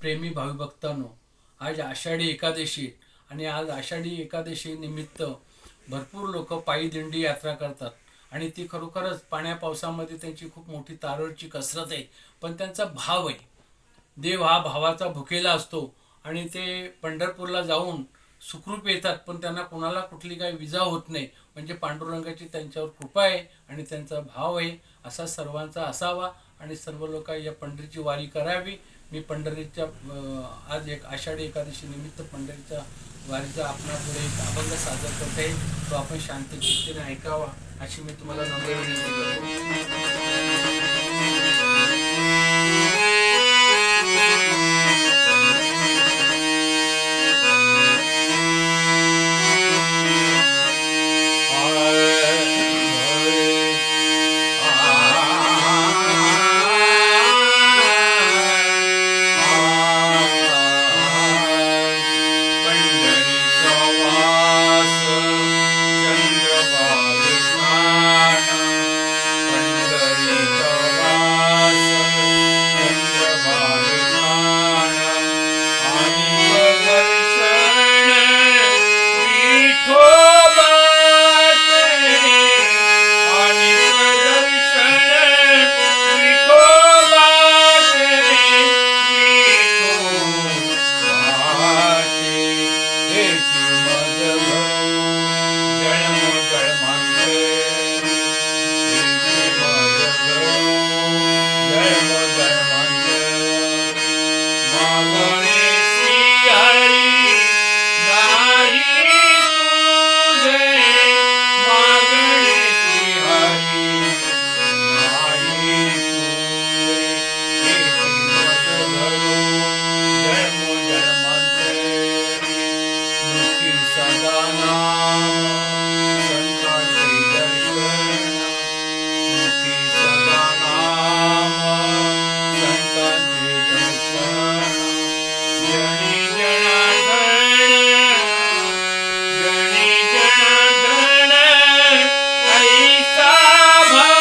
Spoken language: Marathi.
प्रेमी भाविभक्तांनो आज आषाढी एकादशी आणि आज आषाढी एकादशी निमित्त भरपूर लोक पायी दिंडी यात्रा करतात. आणि ती खरोखरच पाण्या पावसामध्ये त्यांची खूप मोठी तारोळची कसरत आहे. पण त्यांचा भाव आहे. देव हा भावाचा भुकेला असतो आणि ते पंढरपूरला जाऊन सुखरूप येतात पण त्यांना कोणाला कुठली काही विजा होत नाही. म्हणजे पांडुरंगाची त्यांच्यावर कृपा आहे आणि त्यांचा भाव आहे. असा सर्वांचा असावा आणि सर्व लोक या पंढरीची वारी करावी. मी पंढरीच्या आज एक आषाढी एकादशी निमित्त पंढरीच्या वारीचा आपणापुढे एक अभंग सादर करते तो आपण शांतचित्तेने ऐकावा अशी मी तुम्हाला नम्र विनंती करतो. जन्म भाव